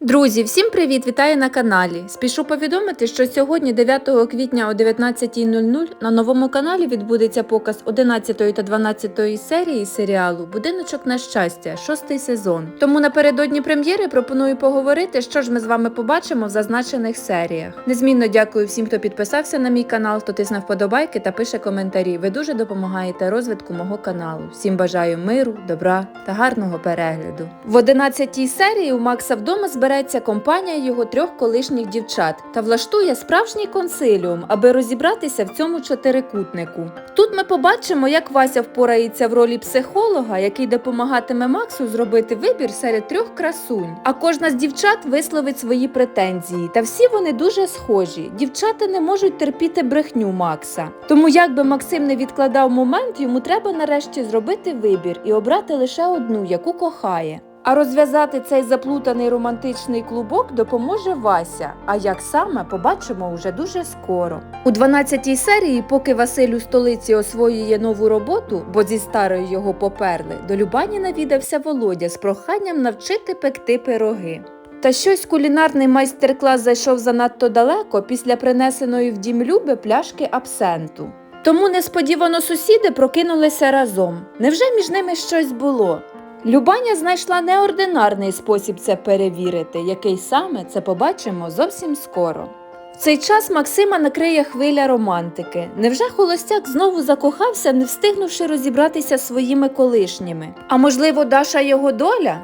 Друзі, всім привіт! Вітаю на каналі. Спішу повідомити, що сьогодні, 9 квітня о 19.00, на новому каналі відбудеться показ 11 та 12 серії серіалу Будиночок на щастя, шостий сезон. Тому напередодні прем'єри пропоную поговорити, що ж ми з вами побачимо в зазначених серіях. Незмінно дякую всім, хто підписався на мій канал, хто тисне вподобайки та пише коментарі. Ви дуже допомагаєте розвитку мого каналу. Всім бажаю миру, добра та гарного перегляду. В 11 серії у Макса вдома збереться компанія його трьох колишніх дівчат та влаштує справжній консиліум, аби розібратися в цьому чотирикутнику. Тут ми побачимо, як Вася впорається в ролі психолога, який допомагатиме Максу зробити вибір серед трьох красунь. А кожна з дівчат висловить свої претензії. Та всі вони дуже схожі. Дівчата не можуть терпіти брехню Макса. Тому, як би Максим не відкладав момент, йому треба нарешті зробити вибір і обрати лише одну, яку кохає. А розв'язати цей заплутаний романтичний клубок допоможе Вася. А як саме побачимо уже дуже скоро. У 12-й серії, поки Василь у столиці освоює нову роботу, бо зі старої його поперли, до Любані навідався Володя з проханням навчити пекти пироги. Та щось кулінарний майстер-клас зайшов занадто далеко після принесеної в дім Люби пляшки абсенту. Тому несподівано сусіди прокинулися разом. Невже між ними щось було? Любаня знайшла неординарний спосіб це перевірити, який саме це побачимо зовсім скоро. В цей час Максима накриє хвиля романтики. Невже холостяк знову закохався, не встигнувши розібратися зі своїми колишніми? А можливо, Даша його доля?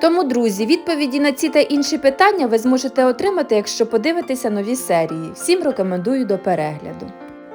Тому, друзі, відповіді на ці та інші питання ви зможете отримати, якщо подивитеся нові серії. Всім рекомендую до перегляду.